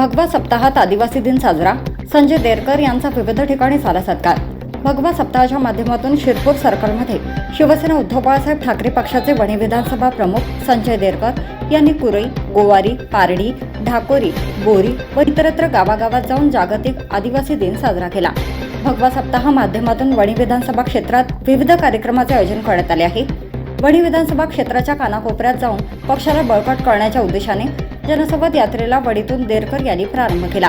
भगवा सप्ताहात आदिवासी दिन साजरा. संजय देरकर यांचा विविध ठिकाणी झाला सत्कार. भगवा सप्ताहाच्या माध्यमातून शिरपूर सर्कलमध्ये शिवसेना उद्धव बाळासाहेब ठाकरे पक्षाचे वणी विधानसभा प्रमुख संजय देरकर यांनी कुरई गोवारी पारडी ढाकोरी बोरी व इतरत्र गावागावात जाऊन जागतिक आदिवासी दिन साजरा केला. भगवा सप्ताह माध्यमातून वणी विधानसभा क्षेत्रात विविध कार्यक्रमाचे आयोजन करण्यात आले आहे. वणी विधानसभा क्षेत्राच्या कानाकोपऱ्यात जाऊन पक्षाला बळकट करण्याच्या उद्देशाने जनसंवाद यात्रेला वडीतून देरकर यांनी प्रारंभ केला.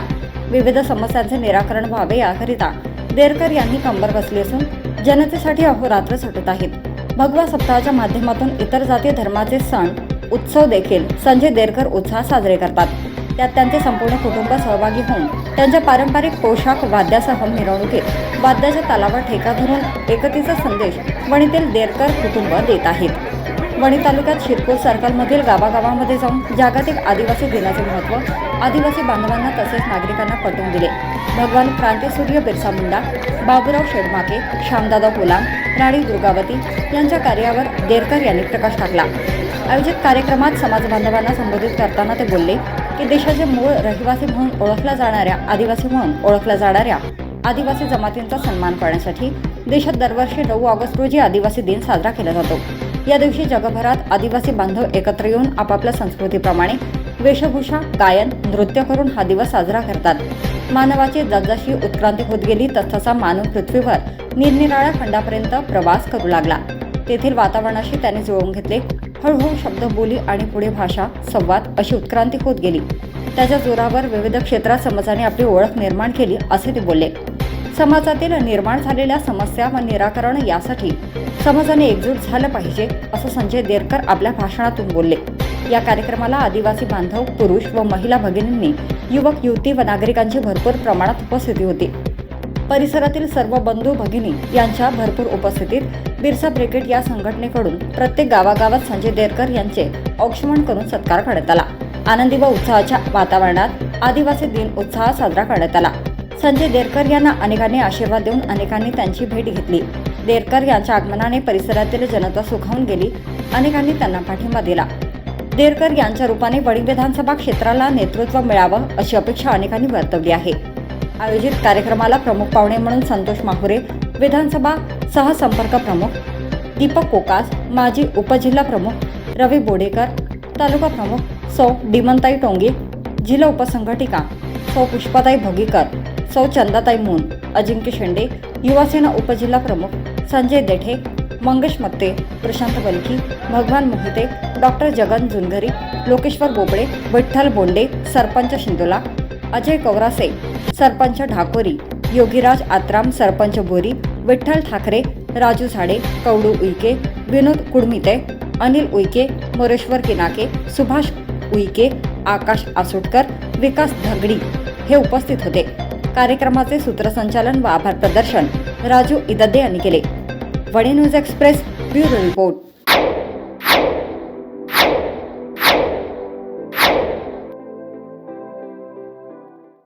विविध समस्यांचे निराकरण व्हावे याकरिता देरकर यांनी कंबर बसली असून जनतेसाठी अहोरात्र सुटत आहेत. भगवा सप्ताहाच्या माध्यमातून इतर जाती धर्माचे सण उत्सव देखील संजय देरकर उत्साह साजरे करतात. त्यात त्यांचे संपूर्ण कुटुंब सहभागी होऊन त्यांच्या पारंपरिक पोशाख वाद्यासह मिरवणुकीत वाद्याच्या तालावर ठेका धरून एकतेचा संदेश वणीतील देरकर कुटुंब देत आहेत. वणी तालुक्यात शिरपूर सर्कलमधील गावागावामध्ये जाऊन जागतिक आदिवासी दिनाचे महत्त्व आदिवासी बांधवांना तसेच नागरिकांना पटवून दिले. भगवान क्रांतीसूर्य बिरसा मुंडा बाबूराव शेडमाके श्यामदादा गुलाम राणी दुर्गावती यांच्या कार्यावर देरकर यांनी प्रकाश टाकला. आयोजित कार्यक्रमात समाजबांधवांना संबोधित करताना ते बोलले की देशाचे मूळ रहिवासी म्हणून ओळखल्या जाणाऱ्या आदिवासी म्हणून ओळखल्या जाणाऱ्या आदिवासी जमातींचा सन्मान करण्यासाठी देशात दरवर्षी नऊ ऑगस्ट रोजी आदिवासी दिन साजरा केला जातो. या दिवशी जगभरात आदिवासी बांधव एकत्र येऊन आपापल्या संस्कृतीप्रमाणे वेशभूषा गायन नृत्य करून हा दिवस साजरा करतात. मानवाची जसजशी उत्क्रांती होत गेली तसतसा मानव पृथ्वीवर निरनिराळ्या खंडापर्यंत प्रवास करू लागला. तेथील वातावरणाशी त्याने जुळवून घेतले. हळूहळू शब्द बोली आणि पुढे भाषा संवाद अशी उत्क्रांती होत गेली. त्याच्या जोरावर विविध क्षेत्रात समाजाने आपली ओळख निर्माण केली असे ते बोलले. समाजातील निर्माण झालेल्या समस्या व निराकरण यासाठी समाजाने एकजूट झालं पाहिजे असं संजय देरकर आपल्या भाषणातून बोलले. या कार्यक्रमाला आदिवासी बांधव पुरुष व महिला भगिनींनी युवक युवती व नागरिकांची भरपूर प्रमाणात उपस्थिती होती. परिसरातील सर्व बंधू भगिनी यांच्या भरपूर उपस्थितीत बिरसा ब्रिगेड या संघटनेकडून प्रत्येक गावागावात संजय देरकर यांचे औक्षमण करून सत्कार करण्यात आला. आनंदी व उत्साहाच्या वातावरणात आदिवासी दिन उत्साह साजरा करण्यात आला. संजय देरकर यांना अनेकांनी आशीर्वाद देऊन अनेकांनी त्यांची भेट घेतली. देरकर यांच्या आगमनाने परिसरातील जनता सुखावून गेली. अनेकांनी त्यांना पाठिंबा दिला. देरकर यांच्या रूपाने वणी विधानसभा क्षेत्राला नेतृत्व मिळावं अशी अपेक्षा अनेकांनी वर्तवली आहे. आयोजित कार्यक्रमाला प्रमुख पाहुणे म्हणून संतोष माहुरे विधानसभा सहसंपर्क प्रमुख दीपक कोकास माजी उपजिल्हा प्रमुख रवी बोडेकर तालुका प्रमुख सौ डिमनताई टोंगे जिल्हा उपसंघटिका सौ पुष्पाताई भोगीकर सौ चंदाताई मोन अजिंक्य शेंडे युवासेना उपजिल्हा प्रमुख संजय देठे मंगेश मत्ते प्रशांत बलकी भगवान मोहिते डॉक्टर जगन जुनघरी लोकेश्वर बोबडे विठ्ठल बोंडे सरपंच शिंदोला अजय कवरासे सरपंच ढाकोरी योगीराज आत्राम सरपंच बोरी विठ्ठल ठाकरे राजू झाडे कवडू उईके विनोद कुडमिते अनिल उईके मोरेश्वर किनाके सुभाष उईके आकाश आसोटकर विकास धगडी हे उपस्थित होते. कार्यक्रमाचे सूत्रसंचालन व आभार प्रदर्शन राजू इदद्दे यांनी केले. वडे न्यूज एक्सप्रेस ब्युरो रिपोर्ट.